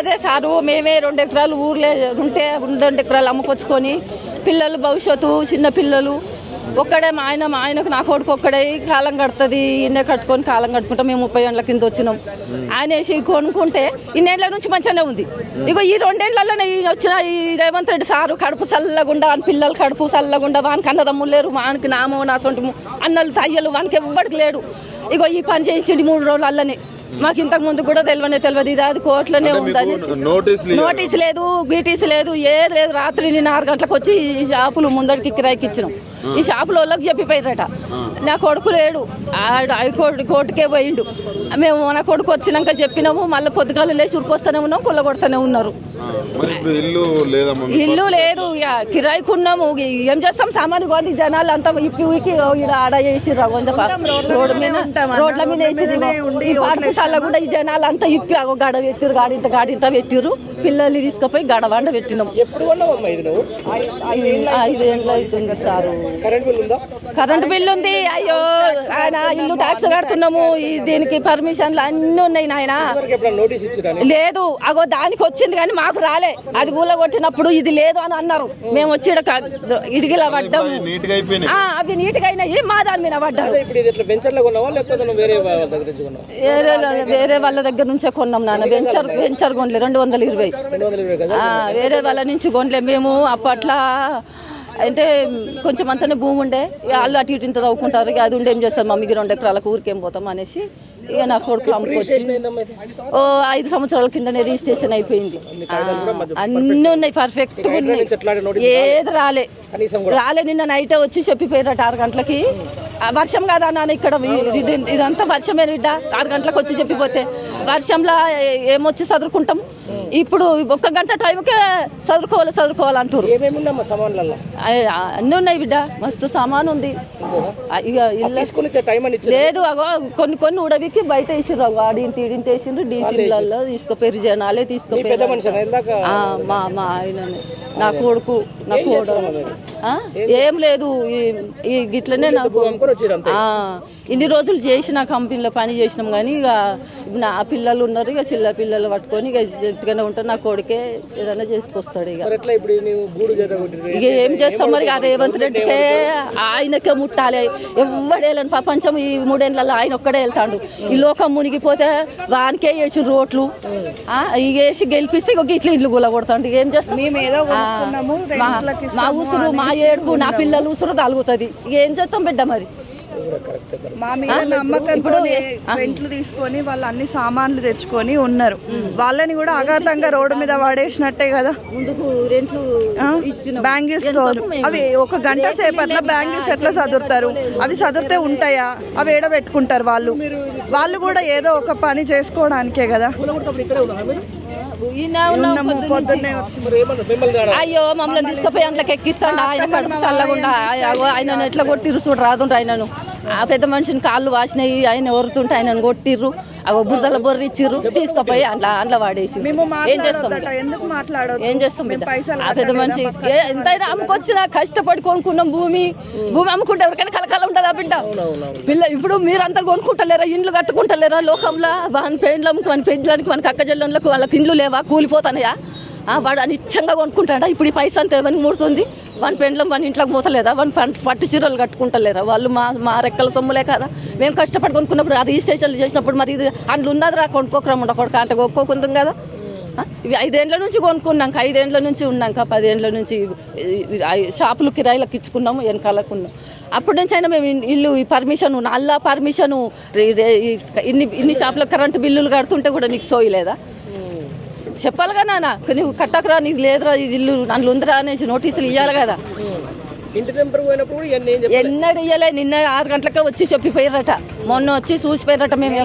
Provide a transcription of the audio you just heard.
మాదే సారు మేమే రెండు ఎకరాలు ఊర్లే ఉంటే రెండు ఎకరాలు అమ్ముకొచ్చుకొని పిల్లలు భవిష్యత్తు చిన్న పిల్లలు ఒక్కడే మా ఆయన మా ఆయనకు నా కొడుకు ఒక్కడే కాలం కడుతుంది ఇన్నే కట్టుకొని కాలం కట్టుకుంటాం మేము ముప్పై ఏళ్ళ కింద వచ్చినాం. ఆయన వేసి కొనుక్కుంటే ఇన్నేళ్ళ నుంచి మంచిగానే ఉంది. ఇగో ఈ రెండేళ్ళలోనే ఈయన వచ్చిన ఈ రేవంత్ రెడ్డి సారు కడుపు చల్లగుండా అని పిల్లలు కడుపు చల్లగుండా వానికి అన్నదమ్ములు లేరు వానికి నామో నా సొంటము అన్నలు తయ్యలు వానికి ఎవ్వడికి లేడు. ఇగో ఈ పని చేసి మూడు రోజులు అల్లనే మాకు ఇంతకు ముందు కూడా తెలియనే తెలియదు ఇది అది కోట్లోనే ఉందని. నోటీస్ లేదు గీటీస్ లేదు ఏది లేదు. రాత్రి నేను ఆరు గంటలకు వచ్చి ఈ షాపులు ముందడికి కిరాయికి ఇచ్చినాం. ఈ షాపులో వాళ్ళకి చెప్పిపోయారట నా కొడుకు లేడు. ఆడు హైకోర్టు కోర్టుకే పోయిండు. మేము మన కొడుకు వచ్చినాక చెప్పినాము మళ్ళీ పొద్దుకాలు లేచి ఉరికొస్తూనే ఉన్నాం కుల్ల కొడుతూనే ఉన్నారు ఇల్లు లేదు కిరాయికి ఉన్నాము. ఏం చేస్తాం? సామాన్లు కొంది జనాలు అంతా ఇప్పి ఉరికి ఈడ ఆడ కొంచెం రోడ్డు మీద రోడ్ల మీద వేసిర్రు పాటకు చల్లకుండా ఈ జనాలు అంతా ఇప్పి అగో గడ పెట్టిరు గాడింత గాడింత పెట్టిర్రు. పిల్లల్ని తీసుకుపోయి గడ వండ పెట్టినాం. ఐదేళ్ళు అవుతుంది సారు. కరెంట్ బిల్ ఉందా? కరెంట్ బిల్లు ఉంది. అయ్యో ఆయన ఇల్లు ట్యాక్స్ కడుతున్నాము. ఈ దీనికి పర్మిషన్లు అన్ని ఉన్నాయి నాయన. లేదు అగో దానికి వచ్చింది కానీ మాకు రాలే. అది ఊళ్ళో కొట్టినప్పుడు ఇది లేదు అని అన్నారు. మేము వచ్చి ఇడిగిలా పడ్డాం నీట్గా అవి నీట్గా అయినాయి. మా దాని మీద పడ్డారు? వేరే వేరే వాళ్ళ దగ్గర నుంచే కొన్నాం నాన్న. వెంచర్ వెంచర్ కొనలే రెండు వందల ఇరవై. వేరే వాళ్ళ నుంచి కొనలే. మేము అప్పట్లో అంటే కొంచెం అంతనే భూమి ఉండే. వాళ్ళు అటు ఇటు ఇంత తవ్వుకుంటారు. అది ఉండే ఏం చేస్తారు? మమ్మీకి రెండు ఎకరాలకు ఊరికేం పోతాం అనేసి ఇక నా కొడుకు అమ్ముకొచ్చి? ఓ ఐదు సంవత్సరాల కిందనే రిజిస్ట్రేషన్ అయిపోయింది. అన్నీ ఉన్నాయి పర్ఫెక్ట్ ఉన్నాయి. ఏది రాలే. రాలే నిన్న నైటే వచ్చి చెప్పిపోయారట ఆరు గంటలకి. వర్షం కాదా నాన్న ఇక్కడ ఇదంతా వర్షమే బిడ్డ. ఆరు గంటలకు వచ్చి చెప్పిపోతే. వర్షంలో ఏమొచ్చి చదువుకుంటాం ఇప్పుడు ఒక్క గంట టైంకే చదువుకోవాలి చదువుకోవాలి అంటారు ఏమేమి ఉన్నామ్మా సామాన్లలో ఆ, అన్నీ ఉన్నాయి బిడ్డ. మస్తు సామాన్ ఉంది. లేదు అగో కొన్ని కొన్ని ఉడవికి బయట వేసిర్రు. అగో ఆడిని తీడిని వేసిండ్రు డీసీలలో తీసుకుపోయారు జనాలే తీసుకుపోయారు ఆ, మా మా ఆయననే. నా కొడుకు నా కోడలు? ఏం లేదు ఈ- ఈ గిట్లనే నాకు ఇన్ని రోజులు చేసిన కంపెనీలో పని చేసినాం కానీ ఇక ఇప్పుడు నా పిల్లలు ఉన్నారు ఇక చిల్ల పిల్లలు పట్టుకొని ఇక ఎత్తుగానే ఉంటారు నా కొడుకే ఏదైనా చేసుకొస్తాడు ఇక. ఇక ఏం చేస్తాం మరి ఆ రేవంత్ రెడ్డికే ఆయనకే ముట్టాలి. ఎవ్వడేళ్ళని ప్రపంచం ఈ మూడేళ్ళలో ఆయన ఒక్కడే వెళ్తాడు ఈ లోకం మునిగిపోతే వానికే వేసి రోట్లు ఆ, ఇక వేసి గెలిపిస్తే ఇక ఇట్లా ఇల్లు గుల కొడతాడు ఇక ఏం చేస్తాం? మా- ఉసురు మా ఏడుపు నా పిల్లలు ఉసురు తలుగుతుంది ఏం చేస్తాం బిడ్డ మరి? మా మీద నమ్మకంతో రెంట్లు తీసుకొని వాళ్ళు అన్ని సామాన్లు తెచ్చుకొని ఉన్నారు. వాళ్ళని కూడా అఘాతంగా రోడ్డు మీద పడేసినట్టే కదా. బ్యాంగిల్స్ స్టోర్ అవి ఒక గంట సేపట్లో బ్యాంగిల్స్ ఎట్లా చదువుతారు అవి చదివితే ఉంటాయా? అవి ఏడ పెట్టుకుంటారు వాళ్ళు వాళ్ళు కూడా ఏదో ఒక పని చేసుకోవడానికే కదా. అయ్యో మమ్మల్ని తీసుకుపోయి అందులోకి ఎక్కిస్తాడు? ఆయన కడుపు చల్లకుండా అగో ఆయన ఎట్లా కొట్టిర్రు చూడు రాదు ఆయనను. ఆ పెద్ద మనిషిని కాళ్ళు వాసినాయి ఆయన ఒరుతుంటే ఆయనను కొట్టిర్రు అగో బురదల బొర్ర ఇచ్చిర్రు తీసుకుపోయి అందులో అందులో వాడేసి మేము ఏం చేస్తాం మాట్లాడొద్దట ఎందుకు మాట్లాడొద్దు? ఏం చేస్తాం ఆ పెద్ద మనిషి ఏ ఎంతైనా అమ్ముకొచ్చినా కష్టపడి కొనుక్కున్నాం భూమి భూమి అమ్ముకుంటే ఎవరికైనా కలకాల ఉంటుందా బిడ్డ? పిల్ల ఇప్పుడు మీరంతా కొనుక్కుంటలేరా ఇండ్లు కట్టుకుంటలేరా లోకంలో? వాని పెండ్లకు మన పెండ్లానికి మన కక్క జల్లకు వాళ్ళకి ఇండ్లు లేవా? కూలిపోతానయా ఆ, వాడు అనిచ్చంగా కొనుక్కుంటాడా? ఇప్పుడు ఈ పైసా అంతా ఏమని ముడుతుంది? వన్ పెండ్లం మన ఇంట్లోకి పోతలేదా? వన్ పట్టు చీరలు కట్టుకుంటలేరా? వాళ్ళు మా మా రెక్కల సొమ్ములే కదా. మేము కష్టపడి కొనుక్కున్నప్పుడు ఆ రిజిస్ట్రేషన్లు చేసినప్పుడు మరి ఇది అందులో ఉన్నదిరా కొనుక్కోకరా ఉండకూడదు అంటే కొనుక్కోకుందాం కదా. ఇవి ఐదేండ్ల నుంచి కొనుక్కున్నాక ఐదేండ్ల నుంచి ఉన్నాక పదేండ్ల నుంచి షాపులు కిరాయిలకు ఇచ్చుకున్నాము వెనకాలకు ఉన్నాం అప్పటి నుంచి అయినా మేము ఇల్లు ఈ పర్మిషన్ నల్లా పర్మిషన్ ఇన్ని ఇన్ని షాపులకు కరెంటు బిల్లులు కడుతుంటే కూడా నీకు సోయలేదా? చెప్పాలిగా నాన్న. నువ్వు కట్టకరా నీకు లేదురా ఇది ఇల్లు నన్ను ఉందిరా అనేసి నోటీసులు ఇవ్వాలి కదా. చెప్పాలి? ఎన్నడు ఇయ్యలే నిన్న ఆరు గంటలకే వచ్చి చెప్పిపోయారట మొన్న వచ్చి చూసిపోయారట మేము